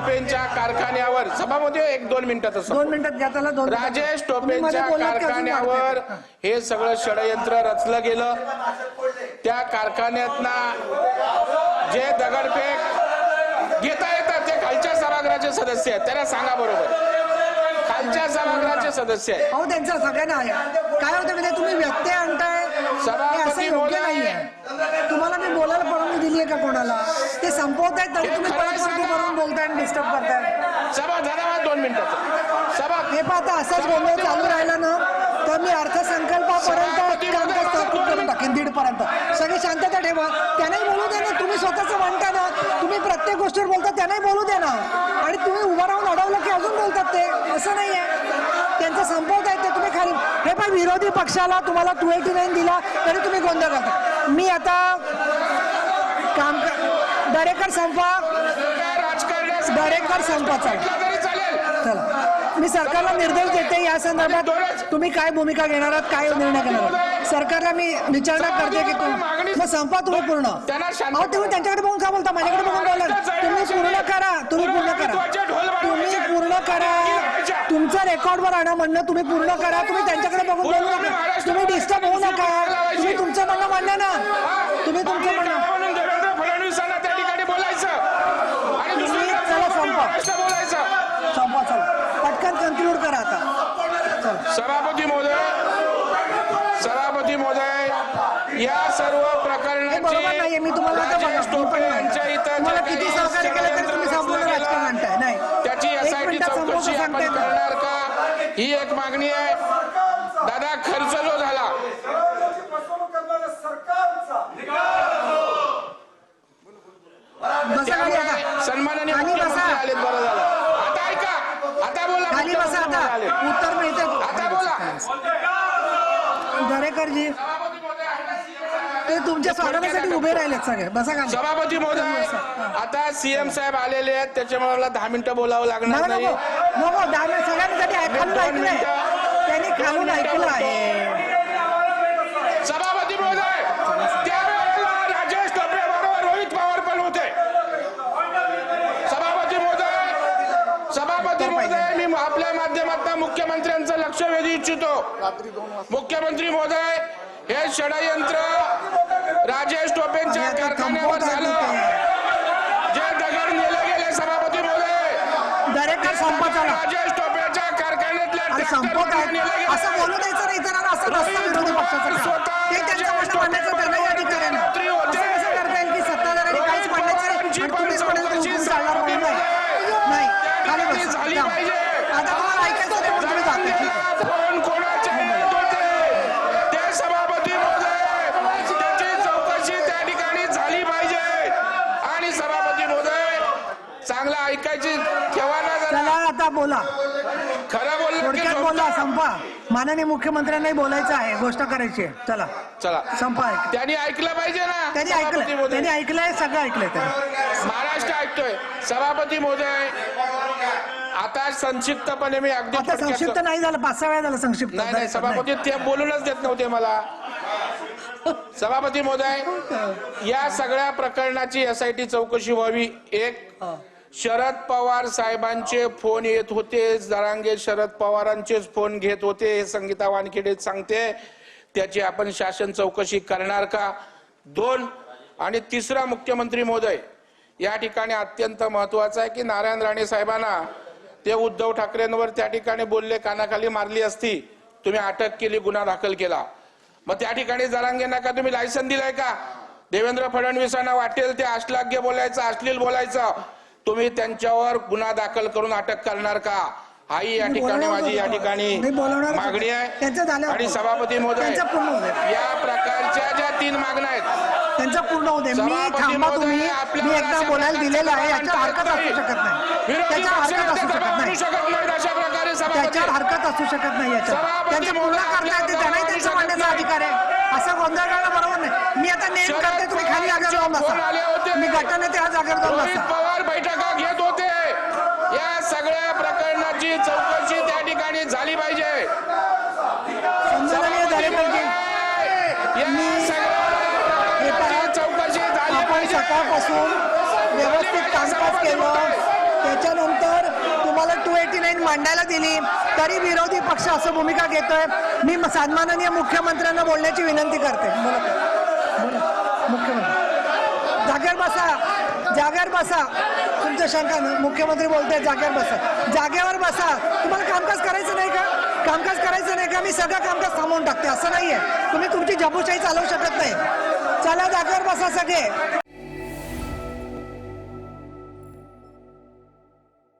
टोपेंच्या कारखान्यावर सभामध्ये एक दोन मिनिटात दोन मिनिटात घ्या त्याला दोन. राजेश टोपेंच्या कारखान्यावर. हे सगळं षडयंत्र रचलं गेलं त्या कारखान्यातना जे दगडफेक घेता येतात ते खालच्या सभागृहाचे सदस्य आहेत त्यांना सांगा बरोबर खालच्या सभागृहाचे सदस्य आहेत. अहो त्यांचं सगळ्यांना आहे काय होतं म्हणजे तुम्ही व्यत्यय आणताय. हे सभापती असं योग्य. नाहीये. तुम्हाला मी बोलायला परवानगी दिली आहे का कोणाला? ते संपवतायत तरी हे तुम्ही खरं परत सांगा. वरती करून बोलताय आणि डिस्टर्ब करताय. सभा झाला दोन मिनिटाचा सभा. हे पाहता असाच गोंधळ चालू राहिला ना तर मी अर्थसंकल्पापर्यंत सभापती कामकाज तहकूब करून टाकेन दीड पर्यंत सगळी शांतता ठेवा. त्यांनाही बोलू दे ना. तुम्ही स्वतःच म्हणता ना. तुम्ही प्रत्येक गोष्टीवर बोलता त्यांनाही बोलू दे ना आणि तुम्ही उभं राहून अडवलं की अजून बोलतात ते असं नाही आहे त्यांचं संपवता येते तुम्ही खाली हे पण विरोधी पक्षाला तुम्हाला टू एटी नाईन दिला तरी तुम्ही गोंधळ करता मी आता काम दरेकर संपा. दरेकर संपा चालेल चला. मी सरकारला निर्देश देते या संदर्भात तुम्ही काय भूमिका घेणार आहात काय निर्णय घेणार आहात? सरकारला मी विचारणा करते की तुम्ही मग संपा तुम्ही पूर्ण. अहो तुम्ही त्यांच्याकडे बघून का बोलता? माझ्याकडे बघून बोला. तुम्ही पूर्ण करा. तुम्ही पूर्ण करा. तुम्ही पूर्ण करा. तुमचं रेकॉर्डवर आणा म्हणणं तुम्ही पूर्ण करा. तुम्ही त्यांच्याकडे बघून बोलू नका. तुम्ही डिस्टर्ब होऊ नका. तुम्ही तुमचं म्हणणं मांडा ना. तुम्ही तुमचं म्हणणं. म्हणून देवेंद्र फडणवीसांना त्या ठिकाणी बोलायचं. आणि तुम्ही दुसरीकडे चला संपा. महाराष्ट्र बोलायचं. संपा चला. पटकन कन्क्लूड करा आता. सभापती महोदय. सभापती महोदय. या सर्व प्रकरणाची मी तुम्हाला यांच्या. इथं त्याची एसआयटी चौकशी आपण. करणार का? ही एक मागणी आहे. दादा खर्च जो झाला. बसा खाली आता. बरं झालं. ऐका. आता बोला खाली बसा आता. उत्तर मिळते आता बोला. दरेकरजी. ते तुमच्या स्वागतासाठी उभे राहिलेत सगळे. बसा खाली. सभापती महोदय आता सीएम साहेब आलेले आहेत त्याच्यामुळे मला दहा मिनिटं बोलावं लागणार नाही. नको दहा मिनिट. सगळ्यांसाठी ऐक- खालून दोन ऐकलंय. त्यांनी खालून ऐकलं. आहे सभापती महोदय त्यावेळेला राजेश टोपे बरोबर रोहित पवार पण होते. सभापती महोदय सभापती महोदय मी आपल्या माध्यमातून मुख्यमंत्र्यांचं लक्ष वेधू इच्छितो. मुख्यमंत्री महोदय हे षडयंत्र राजेश टोपेंच्या कारखान्यावर झालं. जे दगड नेले गेले सभापती महोदय. राजेश टोपेच्या कारखान्यातल्या नेले. असं बोलू द्यायचं नाही इतरांना असं नसतं विरोधी पक्षाचं काम. ते त्यांचं म्हणणं मांडायचं त्यांनाही अधिकार आहे ना असं कसं करता येईल की सत्ताधाऱ्यांनी काहीच मांडायचं नाही आणि तुम्हीच म्हणाल की हुकूम चालणार म्हणून नाही नाही खाली बसा झाली जा. पाहिजे. आता तुम्हाला ऐकायचं होतं म्हणून तुम्ही जाते ठीक आहे फोन कोणाचे येत होते? ते सभापती महोदय त्याची चौकशी त्या ठिकाणी झाली पाहिजे आणि सभापती महोदय चांगलं ऐकायची ठेवा ना जरा चला आता बोला. थोडक्यात. बोला संपा. माननीय मुख्यमंत्र्यांनाही बोलायचं आहे गोष्ट करायची आहे. चला. चला. संपा ऐक त्यांनी ऐकलं पाहिजे ना त्यांनी सभापती ऐकलं. त्यांनी ऐकलंय सगळं ऐकलंय त्यांनी. महाराष्ट्र ऐकतोय. सभापती महोदय आता संक्षिप्तपणे मी अगदी आता थोडक्यात- संक्षिप्त नाही झालं पाच सहा वेळा झालं संक्षिप्त. नाही नाही सभापती ते बोलूनच देत नव्हते मला. सभापती महोदय या सगळ्या प्रकरणाची एसआयटी चौकशी व्हावी. एक शरद पवार साहेबांचे फोन येत होते. जरांगे शरद पवारांचेच फोन घेत होते. हे संगीता वानखेडे सांगते. त्याची आपण शासन चौकशी करणार का? दोन. आणि तिसरा मुख्यमंत्री महोदय या ठिकाणी अत्यंत महत्वाचं आहे की नारायण राणे साहेबांना ते उद्धव ठाकरेंवर त्या ठिकाणी बोलले कानाखाली मारली असती. तुम्ही अटक केली गुन्हा दाखल केला. मग त्या ठिकाणी जरांगेंना का तुम्ही लायसन दिलाय का? देवेंद्र फडणवीसांना वाटेल ते अश्लाघ्य बोलायचं अश्लील बोलायचं. तुम्ही त्यांच्यावर गुन्हा दाखल करून अटक करणार का? हाही या ठिकाणी माझी या होते. ठिकाणी होते. मागणी आहे. आणि होतं. सभापती महोदय. या प्रकारच्या ज्या तीन मागण्या आहेत त्यांचं पूर्ण दे. मी थांबा तुम्ही. मी एकदा बोलायला दिलेलं आहे. याच्यावर मांडता हरकत असू शकत नाही. त्याच्यावर हरकत असू शकत नाही. त्याच्यावर हरकत असू शकत नाही सभापती त्यांचं पूर्ण करता येते. आपल्याला त्यांनाही बोलू त्यांचा शकत मांडण्याचा नाही. अधिकार आहे असं गोंधळ करणं बरोबर नाही. मी आता नेम करते तुम्ही खाली जागेवर जाऊन बसा. मी गटाने त्या जागेवर जाऊन बसा. पवार बैठका घेत होते. या सगळ्या प्रकरणाची चौकशी त्या ठिकाणी झाली पाहिजे. संमेलनीय झाले पाहिजे. मी- चौकशी झाली आपण पाहिजे. सकाळपासून व्यवस्थित कामकाज केलं. त्याच्यानंतर तुम्हाला टू एटी नाईन मांडायला दिली. तरी विरोधी पक्ष असं भूमिका घेतोय. मी सन्माननीय मुख्यमंत्र्यांना बोलण्याची विनंती करते. मुख्यमंत्री जागेवर बसा. जागेवर बसा. तुमच्या शंका मुख्यमंत्री बोलते जागेवर बसा. जागेवर बसा. तुम्हाला कामकाज करायचं नाही का? कामकाज करायचं नाही का? मी सगळं कामकाज थांबवून टाकते. असं नाहीये. तुम्ही तुमची जबूशाही चालवू शकत नाही. चला जागेवर बसा सगळे.